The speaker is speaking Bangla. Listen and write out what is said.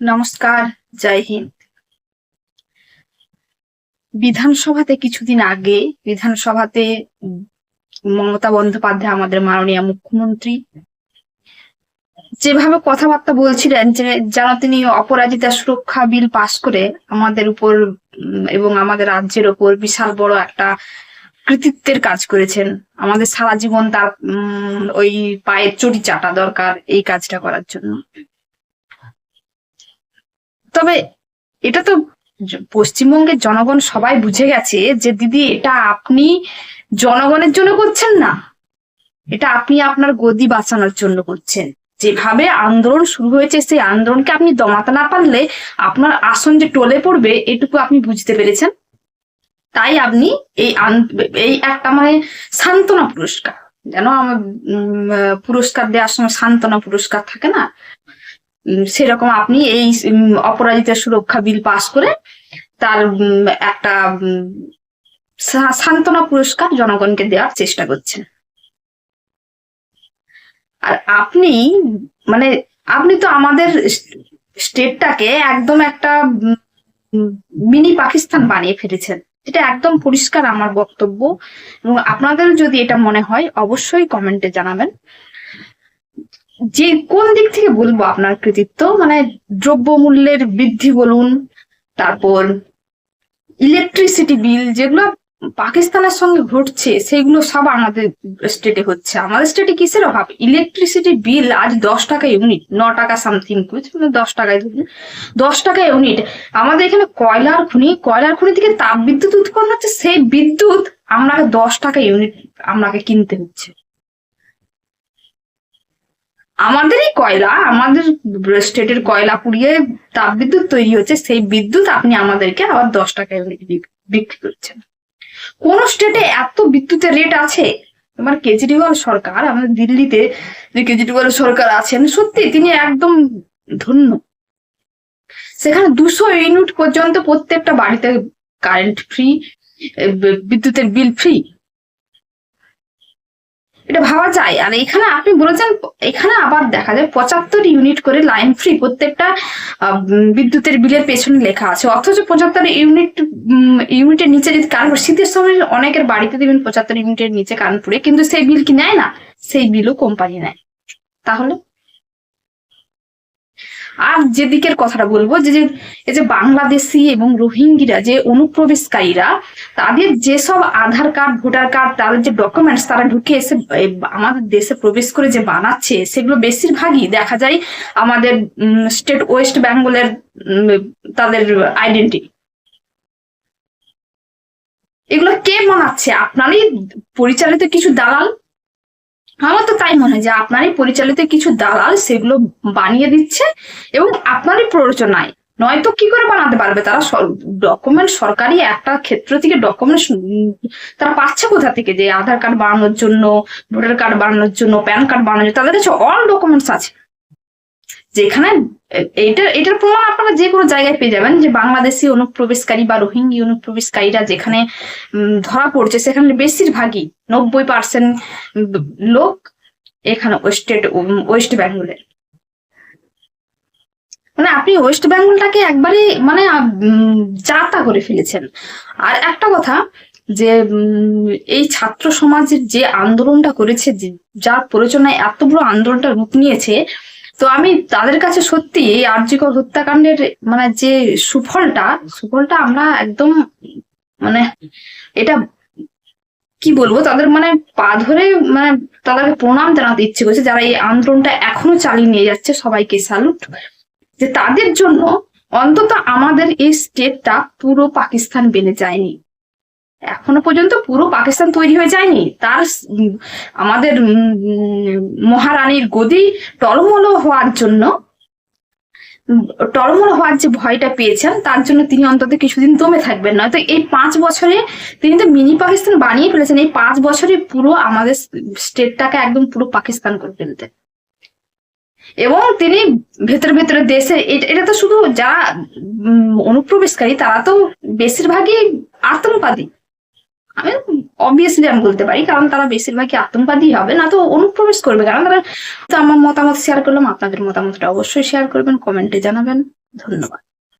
নমস্কার, জয় হিন্দ। বিধানসভাতে কিছুদিন আগে, বিধানসভাতে মমতা বন্দ্যোপাধ্যায়, আমাদের মাননীয় মুখ্যমন্ত্রী, যেভাবে কথাবার্তা বলছিলেন যে, যেন তিনি অপরাজিতা সুরক্ষা বিল পাশ করে আমাদের উপর, এবং আমাদের রাজ্যের উপর বিশাল বড় একটা কৃতিত্বের কাজ করেছেন। আমাদের সারা জীবন তার ওই পায়ের চটি চাটা দরকার এই কাজটা করার জন্য। তবে এটা তো পশ্চিমবঙ্গের জনগণ সবাই বুঝে গেছে যে দিদি এটা আপনি জনগণের জন্য করছেন না। এটা আপনি আপনার গদি বাঁচানোর জন্য করছেন। যেভাবে আন্দোলন শুরু হয়েছে, সেই আন্দোলনকে আপনি দমাতে না পারলে আপনার আসন যে টলে পড়বে, এটুকু আপনি বুঝতে পেরেছেন। তাই আপনি এই এই একটা মানে সান্ত্বনা পুরস্কার। যেন আমার পুরস্কার দেওয়ার সময় সান্ত্বনা পুরস্কার থাকে না? সেরকম আপনি এই অপরাজিতা সুরক্ষা বিল পাশ করে তার একটা সান্ত্বনা পুরস্কার জনগণকে দেওয়ার চেষ্টা করছেন। আর আপনি মানে আপনি তো আমাদের স্টেটটাকে একদম একটা মিনি পাকিস্তান বানিয়ে ফেলেছেন। এটা একদম পরিষ্কার আমার বক্তব্য এবং আপনাদের যদি এটা মনে হয়, অবশ্যই কমেন্টে জানাবেন। যে কোন দিক থেকে বলব আপনার কৃতিত্ব? মানে দ্রব্যমূল্যের বৃদ্ধি বলুন, তারপর ইলেকট্রিসিটি বিল যেগুলো পাকিস্তানের সঙ্গে ঘটছে, সেগুলো সব আমাদের স্টেটে হচ্ছে। আমাদের স্টেটে কিসের অভাব? ইলেকট্রিসিটি বিল আজ দশ টাকা ইউনিট ন টাকা সামথিং দশ টাকায় দশ টাকা ইউনিট আমাদের এখানে কয়লার খনি কয়লার খনি থেকে তাপ বিদ্যুৎ উৎপন্ন হচ্ছে, সেই বিদ্যুৎ আমরা দশ টাকা ইউনিট আপনাকে কিনতে হচ্ছে। আমাদেরই কয়লা, আমাদের স্টেটের কয়লা পুড়িয়ে তাপবিদ্যুৎ তৈরি হচ্ছে, সেই বিদ্যুৎ আপনি আমাদেরকে আবার দশ টাকা ইউনিট বিক্রি করছেন। কোন স্টেটে এত বিদ্যুতের রেট আছে? এবার কেজরিওয়াল সরকার, আমাদের দিল্লিতে যে কেজরিওয়াল সরকার আছেন, সত্যি তিনি একদম ধন্য। সেখানে দুশো ইউনিট পর্যন্ত প্রত্যেকটা বাড়িতে কারেন্ট ফ্রি বিদ্যুতের বিল ফ্রি এটা ভাবা যায়। আর এখানে আপনি বলেছেন, এখানে আবার দেখা যায় পঁচাত্তর ইউনিট করে লাইন ফ্রি প্রত্যেকটা বিদ্যুতের বিলের পেছনে লেখা আছে। অথচ পঁচাত্তর ইউনিট ইউনিটের নিচে যদি কারেন্ট শীতের সময় অনেকের বাড়িতে দেবেন পঁচাত্তর ইউনিটের নিচে কারেন্ট পড়ে, কিন্তু সেই বিল কি নেয় না? সেই বিলও কোম্পানি নেয়। তাহলে? আর যে দিকের কথাটা বলব, যে যে, এই যে বাংলাদেশি এবং রোহিঙ্গিরা যে অনুপ্রবেশকারীরা, তাদের যেসব আধার কার্ড, ভোটার কার্ড, তাদের যে ডকুমেন্টস তারা ঢুকে এসে আমাদের দেশে প্রবেশ করে যে বানাচ্ছে, সেগুলো বেশিরভাগই দেখা যায় আমাদের স্টেট ওয়েস্ট বেঙ্গলের তাদের আইডেন্টি এগুলো কে বানাচ্ছে? আপনারই পরিচালিত কিছু দালাল? আমার তো তাই মনে হয় যে আপনারই পরিচালিত কিছু দালাল সেগুলো বানিয়ে দিচ্ছে এবং আপনারই প্ররোচনায়। নয়তো কি করে বানাতে পারবে? তারা ডকুমেন্ট সরকারি একটা ক্ষেত্র থেকে ডকুমেন্ট তারা পাচ্ছে কোথা থেকে? যে আধার কার্ড বানানোর জন্য ভোটার কার্ড বানানোর জন্য প্যান কার্ড বানানোর জন্য। তাদের কাছে অল ডকুমেন্টস আছে। যেখানে এ- এইটার এটার প্রমাণ আপনারা যে কোনো জায়গায় পেয়ে যাবেন যে বাংলাদেশি অনুপ্রবেশকারী বা রোহিঙ্গি অনুপ্রবেশকারীরা যেখানে ধরা পড়ছে, সেখানে বেশিরভাগই নব্বই পার্সেন্ট লোক এখানে স্টেট ওয়েস্ট বেঙ্গলের। মানে আপনি ওয়েস্ট বেঙ্গলটাকে একবারে মানে যাতা করে ফেলেছেন। আর একটা কথা যে এই ছাত্র সমাজের যে আন্দোলনটা করেছে যার প্ররোচনায় এত বড় আন্দোলনটা রূপ নিয়েছে তো আমি তাদের কাছে সত্যি এই আর্যিকর হত্যাকাণ্ডের মানে যে সুফলটা সুফলটা আমরা একদম মানে এটা কি বলব, তাদের মানে পা ধরে মানে তাদেরকে প্রণাম জানাতে ইচ্ছে করছে, যারা এই আন্দোলনটা এখনও চালিয়ে নিয়ে যাচ্ছে সবাইকে স্যালুট। যে তাদের জন্য অন্তত আমাদের এই স্টেটটা পুরো পাকিস্তান বেনে যায়নি। এখনও পর্যন্ত পুরো পাকিস্তান তৈরি হয়ে যায়নি। তার আমাদের মহারানীর গদি টলমল হওয়ার জন্য, টলমল হওয়ার যে ভয়টা পেয়েছেন, তার জন্য তিনি অন্তত কিছুদিন দমে থাকবেন নয়তো এই পাঁচ বছরে তিনি তো মিনি পাকিস্তান বানিয়ে ফেলেছেন। এই পাঁচ বছরে পুরো আমাদের স্টেটটাকে একদম পুরো পাকিস্তান করে ফেলতেন এবং তিনি ভেতরে ভেতরে দেশে এটা তো শুধু যারা অনুপ্রবেশকারী, তারা তো বেশিরভাগই আতঙ্কবাদী। আমি অবভিয়াসলি আমি বলতে পারি, কারণ তারা বেশিরভাগই আতঙ্কবাদী হবে। না তো অনুপ্রবেশ করবে, কারণ তারা তো আমার মতামত শেয়ার করলাম, আপনাদের মতামতটা অবশ্যই শেয়ার করবেন কমেন্টে জানাবেন। ধন্যবাদ।